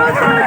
আরো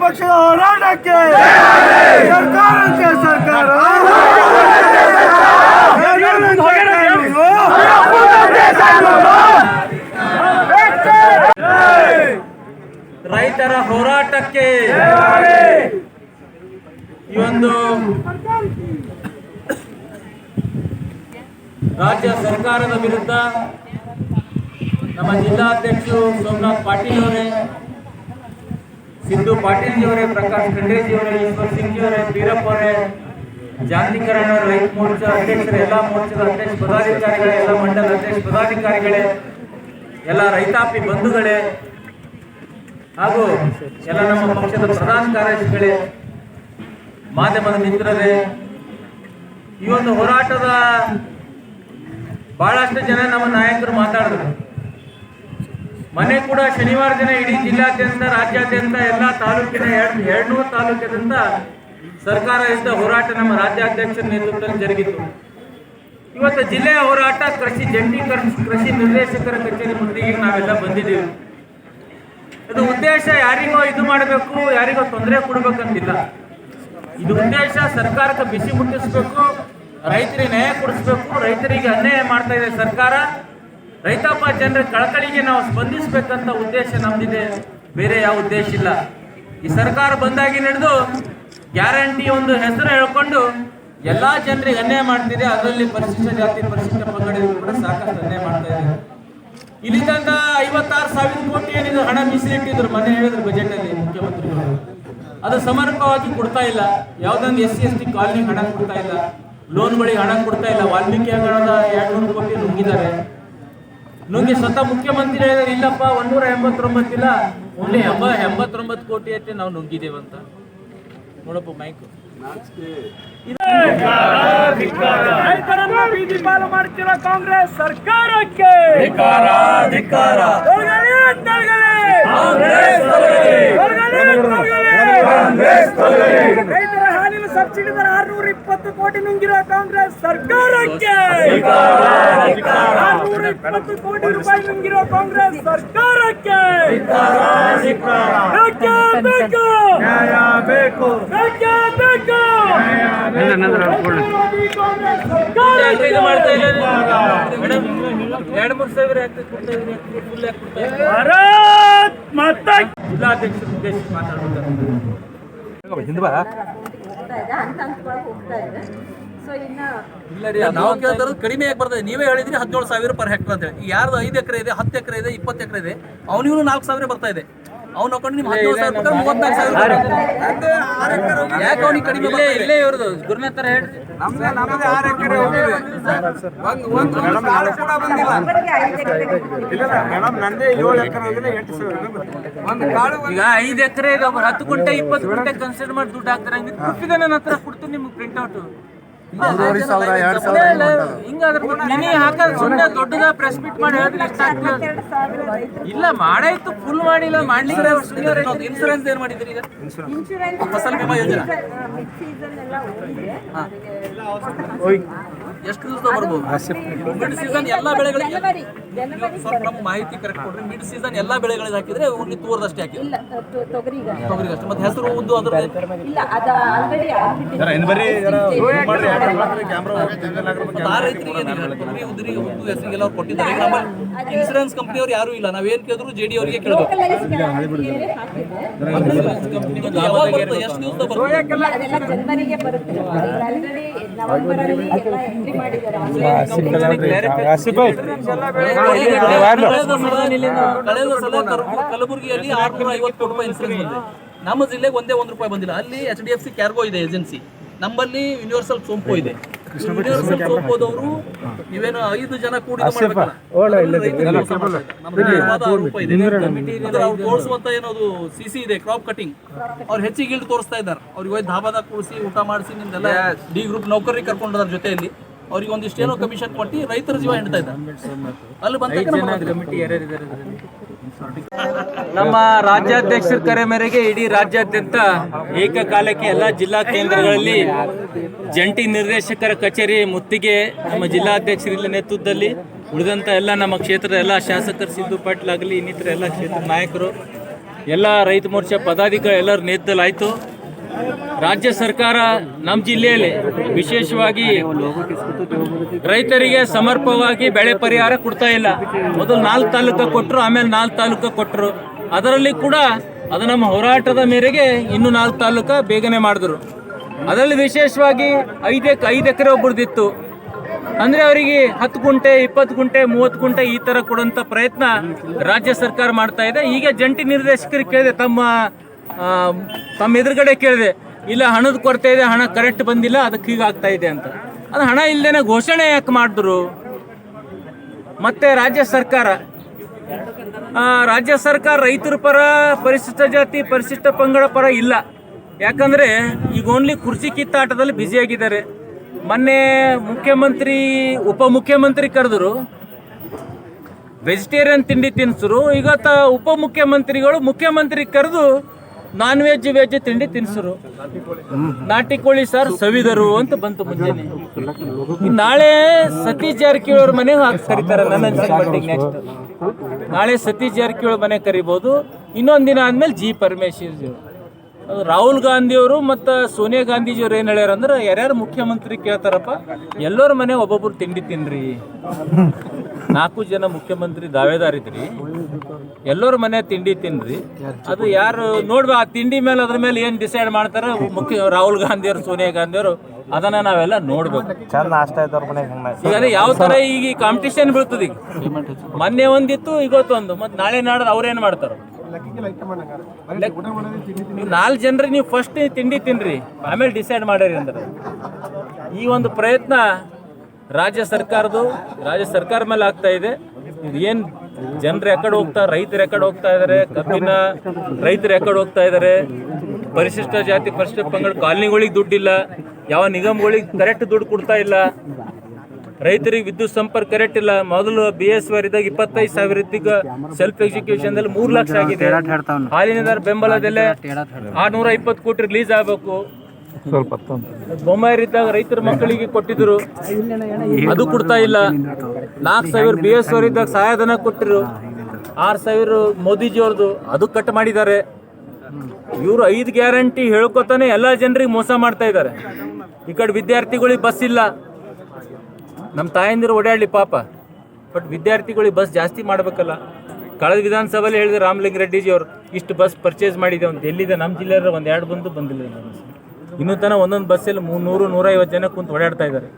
ಪಕ್ಷದ ಹೋರಾಟಕ್ಕೆ ಸರ್ಕಾರಕ್ಕೆ ಸರ್ಕಾರ. ರೈತರ ಹೋರಾಟಕ್ಕೆ ಈ ಒಂದು ರಾಜ್ಯ ಸರ್ಕಾರದ ವಿರುದ್ಧ ನಮ್ಮ ಜಿಲ್ಲಾಧ್ಯಕ್ಷರು ಸೋಮನಾಥ್ ಪಾಟೀಲ್ ಅವರೇ ಸಿದ್ದು ಪಾಟೀಲ್ ಅವರೇ, ಪ್ರಕಾಶ್ ಖಂಡೇಜಿ ಅವರೇ, ಈಶ್ವರ್ ಸಿಂಗ್ ಅವರೇ ಬೀರಪ್ಪ ಅವರೇ ಜಾಗತೀಕರಣ ರೈತ ಮೋರ್ಚಾ ಅಧ್ಯಕ್ಷರು, ಎಲ್ಲ ಮೋರ್ಚಾದ ಅಧ್ಯಕ್ಷ ಪದಾಧಿಕಾರಿಗಳೇ, ಎಲ್ಲ ಮಂಡಲ ಅಧ್ಯಕ್ಷ ಪದಾಧಿಕಾರಿಗಳೇ, ಎಲ್ಲ ರೈತಾಪಿ ಬಂಧುಗಳೇ, ಹಾಗೂ ಎಲ್ಲ ನಮ್ಮ ಪಕ್ಷದ ಪ್ರಧಾನ ಕಾರ್ಯದರ್ಶಿಗಳೇ, ಮಾಧ್ಯಮದ ಮಿತ್ರರೇ, ಈ ಒಂದು ಹೋರಾಟದ ಬಹಳಷ್ಟು ಜನ ನಮ್ಮ ನಾಯಕರು ಮಾತಾಡಿದ್ರು. ಮನೆ ಕೂಡ ಶನಿವಾರ ದಿನ ಇಡೀ ಜಿಲ್ಲಾದ್ಯಂತ, ರಾಜ್ಯಾದ್ಯಂತ, ಎಲ್ಲ ತಾಲೂಕಿನ ಎರಡು, ಎರಡ್ನೂರು ತಾಲೂಕಿನಿಂದ ಸರ್ಕಾರ ಇದ್ದ ಹೋರಾಟ ನಮ್ಮ ರಾಜ್ಯಾಧ್ಯಕ್ಷರ ನೇತೃತ್ವದಲ್ಲಿ ಜರುಗಿತು. ಇವತ್ತು ಜಿಲ್ಲೆಯ ಹೋರಾಟ ಕೃಷಿ ಜಂಟಿ ಕೃಷಿ ನಿರ್ದೇಶಕರ ಕಚೇರಿ ಮುಂದಿಗೆ ನಾವೆಲ್ಲ ಬಂದಿದ್ದೀವಿ. ಅದು ಉದ್ದೇಶ ಯಾರಿಗೋ ಇದು ಮಾಡಬೇಕು, ಯಾರಿಗೋ ತೊಂದರೆ ಕೊಡ್ಬೇಕಂತಿಲ್ಲ. ಇದು ಉದ್ದೇಶ ಸರ್ಕಾರಕ್ಕೆ ಬಿಸಿ ಮುಟ್ಟಿಸ್ಬೇಕು, ರೈತರಿಗೆ ನ್ಯಾಯ ಕೊಡಿಸ್ಬೇಕು, ರೈತರಿಗೆ ಅನ್ಯಾಯ ಮಾಡ್ತಾ ಇದೆ ಸರ್ಕಾರ. ರೈತಾಪ ಜನರ ಕಳಕಳಿಗೆ ನಾವು ಸ್ಪಂದಿಸಬೇಕಂತ ಉದ್ದೇಶ ನಮ್ದಿದೆ. ಬೇರೆ ಯಾವ ಉದ್ದೇಶ ಇಲ್ಲ. ಈ ಸರ್ಕಾರ ಬಂದಾಗಿ ನಡೆದು ಗ್ಯಾರಂಟಿ ಒಂದು ಹೆಸರು ಹೇಳ್ಕೊಂಡು ಎಲ್ಲಾ ಜನರಿಗೆ ಅನ್ಯಾಯ ಮಾಡ್ತಿದೆ. ಅದರಲ್ಲಿ ಪರಿಶಿಷ್ಟ ಜಾತಿ, ಪರಿಶಿಷ್ಟ ಪಂಗಡಿಗೂ ಕೂಡ ಸಾಕಷ್ಟು ಅನ್ಯಾಯ ಮಾಡ್ತಾ ಇದೆ ಇಲ್ಲಿ ತನಕ ಐವತ್ತಾರು ಸಾವಿರ ಕೋಟಿ ಏನಿದ್ರು ಹಣ ಮೀಸಲಿಟ್ಟಿದ್ರು. ಮನೆ ಹೇಳಿದ್ರು ಬಜೆಟ್ ಅಲ್ಲಿ ಮುಖ್ಯಮಂತ್ರಿಗಳು. ಅದು ಸಮರ್ಪಕವಾಗಿ ಕೊಡ್ತಾ ಇಲ್ಲ. ಯಾವ್ದೊಂದು S C, S T colony ಹಣ ಕೊಡ್ತಾ ಇಲ್ಲ. ಲೋನ್ಗಳಿಗೆ ಹಣ ಕೊಡ್ತಾ ಇಲ್ಲ. ವಾಲ್ಮೀಕಿ ಹಗರಣದ ಎರಡು ನೂರು ಕೋಟಿ ನುಂಗಿದ್ದಾರೆ. ನುಂಗಿ ಸ್ವತಃ ಮುಖ್ಯಮಂತ್ರಿ ಹೇಳಿದ್ರೆ ಇಲ್ಲಪ್ಪ ಒಂದೂರ ಎಂಬತ್ತೊಂಬತ್ತಿಲ್ಲ ಓನ್ಲಿ ಎಂಬ ಎಂಬತ್ತೊಂಬತ್ತು ಕೋಟಿ ಐತೆ ನಾವು ನುಂಗಿದ್ದೇವೆ ಅಂತ. ನೋಡಪ್ಪ ಮೈಕು. ರೈತರನ್ನ ಬೀದಿ ಪಾಲು ಮಾಡ್ತಿರೋ ಕಾಂಗ್ರೆಸ್ ಸರ್ಕಾರಕ್ಕೆ ಇಪ್ಪತ್ತು ಕೋಟಿ ನುಂಗಿರೋ ಕಾಂಗ್ರೆಸ್ ಸರ್ಕಾರಕ್ಕೆ! ಆರ್ನೂರ ಇಪ್ಪತ್ತು ಕೋಟಿ ರೂಪಾಯಿ ನುಂಗಿರೋ ಕಾಂಗ್ರೆಸ್ ಸರ್ಕಾರಕ್ಕೆ! ಬೇಕೇ? ಬೇಕು? ಎರಡು ಮೂರು ಸಾವಿರ ಜಿಲ್ಲಾಧ್ಯಕ್ಷರು ಉದ್ದೇಶಿಸಿ ಮಾತಾಡ್ತಾರೆ ಇದೆ ಹಂತ ಹಂತವಾಗಿ ಹೋಗ್ತಾ ಕಡಿಮೆ ಯಾಕೆ ನೀವೇ ಹೇಳಿದ್ರಿ ಹದಿನೇಳು ಸಾವಿರ ಪರ್ ಹೆಕ್ಟರ್ ಅಂತ ಹೇಳಿ. ಯಾರ್ದು ಐದು ಎಕರೆ ಇದೆ, ಹತ್ತು ಎಕರೆ ಇದೆ, ಇಪ್ಪತ್ತು ಎಕರೆ ಇದೆ, ಅವನಿಗೂ ನಾಲ್ಕು ಸಾವಿರ ಬರ್ತಾ ಇದೆ. ಅವ್ನು ಹಾಕೊಂಡು ನಿಮ್ಗೆ ಹದಿನೇಳು ಸಾವಿರ ಕೊಟ್ಟರೆ ಮೂವತ್ನಾಲ್ಕು ಸಾವಿರ. ಯಾಕೆ ಅವ್ನಿಗೆ ಕಡಿಮೆ ಇಲ್ಲೇ ಇಲ್ಲೇ ಇವ್ರದ್ದು ಗುರುನಾಥ್ ತರ ಹೇಳ್ರಿ. ಒಬ್ಬರಿಗೆ ಆರು ಎಕರೆ ಈಗ ಐದು ಎಕರೆ ಇದೆ ಒಬ್ರು ಹತ್ತು ಗಂಟೆ ಇಪ್ಪತ್ತು ಗುಂಟೆ ಕನ್ಸಿಡರ್ ಮಾಡಿ ದುಡ್ಡು ಹಾಕ್ತಾರೆ. ಹಂಗೆ ಪ್ರೂಫ್ ಇದೆ ನನ್ನ ಹತ್ರ ಕೊಡ್ತೀನಿ ನಿಮ್ಗೆ ಪ್ರಿಂಟ್ ಔಟ್ ದೊಡ್ಡದ ಪ್ರೆಸ್ ಮೀಟ್ ಮಾಡಿ ಇಲ್ಲ ಮಾಡಾಯ್ತು ಫುಲ್ ಮಾಡಿಲ್ಲ ಮಾಡ್ಲಿಕ್ಕೆ ಇನ್ಸೂರೆನ್ಸ್ ಏನ್ ಮಾಡಿದ್ರಿ ಈಗ? ಇನ್ಶೂರೆನ್ಸ್ ಫಸಲ್ ಬಿಮಾ ಯೋಜನೆ. ಮಿಡ್ ಸೀಸನ್ ಎಲ್ಲ ಹೋಗಿದೆ. ಎಷ್ಟು ದಿವಸ ಬರ್ಬೋದು? ಮಿಡ್ ಸೀಸನ್ ಎಲ್ಲಾ ಬೆಳೆಗಳಿಗೆ ಸ್ವಲ್ಪ ನಮ್ಮ ಮಾಹಿತಿ ಕರೆಕ್ಟ್ ಕೊಡ್ರಿ. ಮಿಡ್ ಸೀಸನ್ ಎಲ್ಲಾ ಬೆಳೆಗಳಿಗೆ ಹಾಕಿದ್ರೆ ಉಣ್ಣಿ ತೂರದಷ್ಟೇ ಹಾಕಿದ್ರೆ. ತೊಗರಿಗೆ ಅಷ್ಟೇ ಮತ್ತೆ ಹೆಸರು ಉದ್ದು ಅದ್ರ ಇಲ್ಲ ಕಂಪನಿ ಅವ್ರು ಇನ್ಸೂರೆನ್ಸ್ ಯಾರು ಇಲ್ಲ. ನಾವೇನ್ ಕೇಳಿದ್ರು ಜೆ ಡಿ ಅವರಿಗೆ ಕಳೆದ ಸಲ ಕಲಬುರಗಿಯಲ್ಲಿ ಆರ್ನೂರ ಐವತ್ತು ಕೋಟಿ ರೂಪಾಯಿ ಇನ್ಸೂರೆನ್ಸ್ ಬಂದಿದೆ. ನಮ್ಮ ಜಿಲ್ಲೆಗೆ ಒಂದೇ ಒಂದು ರೂಪಾಯಿ ಬಂದಿಲ್ಲ. ಅಲ್ಲಿ H D F C cargo ಇದೆ ಏಜೆನ್ಸಿ ನಮ್ಮಲ್ಲಿ ಯೂನಿವರ್ಸಲ್ ಸೋಂಪು ಇದೆ. ಯೂನಿವರ್ಸಲ್ ಸೋಂಪೋದವರು ನೀವೇನು ಐದು ಜನ ಕೂಡಿ ಅವ್ರು ತೋರಿಸುವಂತ ಏನದು ಸಿ ಸಿ ಇದೆ ಕ್ರಾಪ್ ಕಟಿಂಗ್ ಅವ್ರು ಹೆಚ್ಚಿಗೆ ಇಲ್ಲಿ ತೋರಿಸ್ತಾ ಇದ್ದಾರೆ. ಅವ್ರಿಗೆ ಹೋಗಿ ಧಾಬಾದಾಗ ಕೂಡಿಸಿ ಊಟ ಮಾಡಿಸಿ ನಿಮ್ದೆಲ್ಲ ಡಿ ಗ್ರೂಪ್ ನೌಕರರಿಗೆ ಕರ್ಕೊಂಡದ್ರ ಜೊತೆಯಲ್ಲಿ. ಅವ್ರಿಗೆ ಒಂದಿಷ್ಟೇನೋ ಕಮಿಷನ್ ಕೊಟ್ಟು ರೈತರ ಜೀವ ಹಿಂಡ್ತಾ ಇದ್ದಾರೆ. ಅಲ್ಲಿ ಬಂದ ನಮ್ಮ ರಾಜ್ಯಾಧ್ಯಕ್ಷರ ಕರೆ ಮೇರೆಗೆ ಇಡೀ ರಾಜ್ಯಾದ್ಯಂತ ಏಕಕಾಲಕ್ಕೆ ಎಲ್ಲ ಜಿಲ್ಲಾ ಕೇಂದ್ರಗಳಲ್ಲಿ ಜಂಟಿ ನಿರ್ದೇಶಕರ ಕಚೇರಿ ಮುತ್ತಿಗೆ ನಮ್ಮ ಜಿಲ್ಲಾಧ್ಯಕ್ಷರ ನೇತೃತ್ವದಲ್ಲಿ ಉಳಿದಂಥ ಎಲ್ಲ ನಮ್ಮ ಕ್ಷೇತ್ರದ ಎಲ್ಲ ಶಾಸಕರು, ಸಿದ್ದು ಪಾಟೀಲ್ ಆಗಲಿ ಇನ್ನಿತರ ಎಲ್ಲ ಕ್ಷೇತ್ರ ನಾಯಕರು, ಎಲ್ಲ ರೈತ ಮೋರ್ಚಾ ಪದಾಧಿಕಾರಿ ಎಲ್ಲರ ನೇತೃತ್ವದಲ್ಲಿ ಆಯಿತು ರಾಜ್ಯ ಸರ್ಕಾರ ನಮ್ಮ ಜಿಲ್ಲೆಯಲ್ಲಿ ವಿಶೇಷವಾಗಿ ರೈತರಿಗೆ ಸಮರ್ಪವಾಗಿ ಬೆಳೆ ಪರಿಹಾರ ಕೊಡ್ತಾ ಇಲ್ಲ. ಮೊದಲು ನಾಲ್ಕು ತಾಲೂಕು ಕೊಟ್ಟರು ಆಮೇಲೆ ನಾಲ್ಕು ತಾಲೂಕು ಕೊಟ್ಟರು ಅದರಲ್ಲಿ ಕೂಡ ಅದು ನಮ್ಮ ಹೋರಾಟದ ಮೇರೆಗೆ ಇನ್ನು ನಾಲ್ಕು ತಾಲೂಕ ಬೇಗನೆ ಮಾಡಿದ್ರು. ಅದರಲ್ಲಿ ವಿಶೇಷವಾಗಿ ಐದು ಐದು ಎಕರೆ ಒಬ್ಬರದಿತ್ತು ಅಂದ್ರೆ ಅವರಿಗೆ ಹತ್ತು ಗುಂಟೆ, ಇಪ್ಪತ್ತು ಗುಂಟೆ, ಮೂವತ್ತು ಗುಂಟೆ ಈ ತರ ಕೊಡುವಂಥ ಪ್ರಯತ್ನ ರಾಜ್ಯ ಸರ್ಕಾರ ಮಾಡ್ತಾ ಇದೆ. ಈಗ ಜಂಟಿ ನಿರ್ದೇಶಕರಿಗೆ ಕೇಳಿದೆ ತಮ್ಮ ತಮ್ಮ ಎದುರುಗಡೆ ಕೇಳಿದೆ, ಇಲ್ಲ, ಹಣದ ಕೊರತೆ ಇದೆ, ಹಣ ಕರೆಕ್ಟ್ ಬಂದಿಲ್ಲ, ಅದಕ್ಕೆ ಹೀಗಾಗ್ತಾ ಇದೆ ಅಂತ. ಅದು ಹಣ ಇಲ್ಲದೇನೆ ಘೋಷಣೆ ಯಾಕೆ ಮಾಡಿದ್ರು? ಮತ್ತೆ ರಾಜ್ಯ ಸರ್ಕಾರ ರಾಜ್ಯ ಸರ್ಕಾರ ರೈತರ ಪರ, ಪರಿಶಿಷ್ಟ ಜಾತಿ, ಪರಿಶಿಷ್ಟ ಪಂಗಡ ಪರ ಇಲ್ಲ. ಯಾಕಂದ್ರೆ ಈಗ ಓನ್ಲಿ ಕುರ್ಚಿ ಕಿತ್ತಾಟದಲ್ಲಿ ಬ್ಯುಸಿಯಾಗಿದ್ದಾರೆ ಮೊನ್ನೆ ಮುಖ್ಯಮಂತ್ರಿ ಉಪಮುಖ್ಯಮಂತ್ರಿ ಕರೆದ್ರು ವೆಜಿಟೇರಿಯನ್ ತಿಂಡಿ ತಿನ್ಸರು. ಈಗ ತ ಉಪಮುಖ್ಯಮಂತ್ರಿಗಳು ಮುಖ್ಯಮಂತ್ರಿ ಕರೆದು ನಾನ್ ವೆಜ್ ವೆಜ್ ತಿಂಡಿ ತಿನ್ಸರು. ನಾಟಿ ಕೋಳಿ ಸರ್ ಸವಿದರು ಅಂತ ಬಂತು ಮುಂಜಾನೆ. ನಾಳೆ ಸತೀಶ್ ಜಾರಕಿಹೊಳಿ ಹಾಕಿ ಕರೀತಾರೆ ನನ್ನ ಅನ್ಸಿದ ಮಟ್ಟಿಗೆ ನೆಕ್ಸ್ಟ್ ನಾಳೆ ಸತೀಶ್ ಜಾರಕಿಹೊಳಿ ಮನೆ ಕರಿಬೋದು. ಇನ್ನೊಂದು ದಿನ ಆದ್ಮೇಲೆ ಜಿ ಪರಮೇಶ್ವರ್ ರಾಹುಲ್ ಗಾಂಧಿ ಗಾಂಧಿಯವರು ಮತ್ತು ಸೋನಿಯಾ ಗಾಂಧೀಜಿಯವ್ರು ಏನು ಹೇಳ್ಯಾರ ಅಂದ್ರೆ, ಯಾರ್ಯಾರು ಮುಖ್ಯಮಂತ್ರಿ ಕೇಳ್ತಾರಪ್ಪ, ಎಲ್ಲರ ಮನೆ ಒಬ್ಬೊಬ್ರು ತಿಂಡಿ ತಿನ್ರಿ. ನಾಲ್ಕು ಜನ ಮುಖ್ಯಮಂತ್ರಿ ದಾವೇದಾರಿದ್ರಿ. ಎಲ್ಲರ ಮನೆ ತಿಂಡಿ ತಿನ್ರಿ. ಅದು ಯಾರು ನೋಡ್ಬ ಆ ತಿಂಡಿ ಮೇಲೆ ಅದ್ರ ಮೇಲೆ ಏನು ಡಿಸೈಡ್ ಮಾಡ್ತಾರೆ ಮುಖ್ಯ ರಾಹುಲ್ ಗಾಂಧಿಯವರು ಸೋನಿಯಾ ಗಾಂಧಿಯವರು ಅದನ್ನ ನಾವೆಲ್ಲ ನೋಡ್ಬೇಕು. ಚಂದ ನಾಷ್ಟ ಈಗ ಅದೇ ಯಾವ ತರ ಈಗ ಕಾಂಪಿಟೇಷನ್ ಬೀಳ್ತದೆ ಈಗ. ಮೊನ್ನೆ ಒಂದಿತ್ತು ಇವತ್ತೊಂದು. ಮತ್ತೆ ನಾಳೆ ನಾಡ್ದು ಅವ್ರೇನ್ ಮಾಡ್ತಾರೆ? ನಾಲ್ಕು ಜನರಿಗೆ ನೀವು ಫಸ್ಟ್ ತಿಂಡಿ ತಿನ್ರಿ ಆಮೇಲೆ ಡಿಸೈಡ್ ಮಾಡಿರಿ ಅಂದ್ರೆ. ಈ ಒಂದು ಪ್ರಯತ್ನ ರಾಜ್ಯ ಸರ್ಕಾರದು ರಾಜ್ಯ ಸರ್ಕಾರ ಮೇಲೆ ಆಗ್ತಾ ಇದೆ ಏನ್ ಜನರು ಎಕಡೆ ಹೋಗ್ತಾ ರೈತರು ಎಕಡೆ ಹೋಗ್ತಾ ಇದ್ದಾರೆ ಕಬ್ಬಿನ ರೈತರು ಎಕಡೆ ಹೋಗ್ತಾ ಇದ್ದಾರೆ ಪರಿಶಿಷ್ಟ ಜಾತಿ ಪರಿಶಿಷ್ಟ ಪಂಗಡ ಕಾಲನಿಗಳಿಗೆ ದುಡ್ಡಿಲ್ಲ ಯಾವ ನಿಗಮಗಳಿಗೆ ಕರೆಕ್ಟ್ ದುಡ್ಡು ಕೊಡ್ತಾ ಇಲ್ಲ. ರೈತರಿಗೆ ವಿದ್ಯುತ್ ಸಂಪರ್ಕ ಕರೆಕ್ಟ್ ಇಲ್ಲ. ಮೊದಲು ಬಿ ಎಸ್ ಇದ್ದಾಗ ಇಪ್ಪತ್ತೈದು ಸಾವಿರ ಇದ್ದೀಗ ಸೆಲ್ಫ್ ಎಕ್ಸಿಕ್ಯೂಷನ್ ದಲ್ಲಿ ಮೂರು ಲಕ್ಷ ಆಗಿದೆ. ಹಾಲಿನ ಬೆಂಬಲದಲ್ಲೇ ಆರ್ನೂರ ಇಪ್ಪತ್ತು ಕೋಟಿ ರಿಲೀಸ್ ಆಗಬೇಕು. ಬೊಮ್ಮಾಯಿರಿದ್ದಾಗ ರೈತರ ಮಕ್ಕಳಿಗೆ ಕೊಟ್ಟಿದ್ರು. ಅದು ಕೊಡ್ತಾ ಇಲ್ಲ. ನಾಲ್ಕು ಸಾವಿರ ಬಿ ಎಸ್ ಇದ್ದಾಗ ಸಹಾಯಧನ ಕೊಟ್ಟಿರು. ಆರು ಸಾವಿರ ಮೋದಿಜಿ ಅವ್ರದ್ದು ಅದು ಕಟ್ ಮಾಡಿದ್ದಾರೆ. ಇವರು ಐದು ಗ್ಯಾರಂಟಿ ಹೇಳ್ಕೊತಾನೆ ಎಲ್ಲ ಜನರಿಗೆ ಮೋಸ ಮಾಡ್ತಾ ಇದ್ದಾರೆ. ಈ ಕಡೆ ವಿದ್ಯಾರ್ಥಿಗಳಿಗೆ ಬಸ್ ಇಲ್ಲ. ನಮ್ಮ ತಾಯಂದಿರು ಓಡಾಡಲಿ ಪಾಪ. ಬಟ್ ವಿದ್ಯಾರ್ಥಿಗಳಿಗೆ ಬಸ್ ಜಾಸ್ತಿ ಮಾಡಬೇಕಲ್ಲ. ಕಳೆದ ವಿಧಾನಸಭೆಯಲ್ಲಿ ಹೇಳಿದ್ರೆ ರಾಮಲಿಂಗ ರೆಡ್ಡಿಜಿ ಅವರು, ಇಷ್ಟು ಬಸ್ ಪರ್ಚೇಸ್ ಮಾಡಿದೆ ಒಂದು ಎಲ್ಲಿದೆ? ನಮ್ಮ ಜಿಲ್ಲೆಯಲ್ಲಿ ಒಂದು ಎರಡು ಬಂದು ಬಂದಿಲ್ಲ. ಇನ್ನು ತನಕ ಒಂದೊಂದು ಬಸ್ಸಲ್ಲಿ ಮುನ್ನೂರು ನೂರೈವತ್ತು ಜನ ಕುಂತು ಓಡಾಡ್ತಾ ಇದ್ದಾರೆ.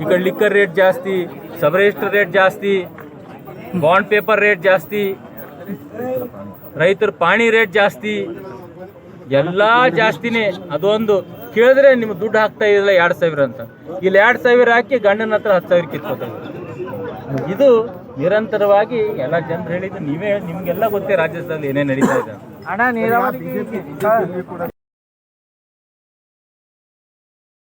ಈ ಕಡೆ ಲಿಕ್ಕರ್ ರೇಟ್ ಜಾಸ್ತಿ ಸಬ್ ರಿಜಿಸ್ಟರ್ ರೇಟ್ ಜಾಸ್ತಿ ಬಾಂಡ್ ಪೇಪರ್ ರೇಟ್ ಜಾಸ್ತಿ ರೈತರ ಪಾಣಿ ರೇಟ್ ಜಾಸ್ತಿ ಎಲ್ಲ ಜಾಸ್ತಿನೇ. ಅದೊಂದು ಕೇಳಿದ್ರೆ ನಿಮ್ಗೆ ದುಡ್ಡು ಹಾಕ್ತಾ ಇಲ್ಲ ಎರಡು ಸಾವಿರ ಅಂತ. ಇಲ್ಲಿ ಎರಡು ಸಾವಿರ ಹಾಕಿ ಗಂಡನ ಹತ್ರ ಹತ್ತು ಸಾವಿರ ಕಿತ್ಕೋತಾರೆ ಇದು ನಿರಂತರವಾಗಿ ಎಲ್ಲ ಜನರು ಹೇಳಿದ್ದು ನೀವೇ ನಿಮ್ಗೆಲ್ಲ ಗೊತ್ತೇ ರಾಜ್ಯದಲ್ಲಿ ಏನೇ ನಡೀತಾ ಇದೆ.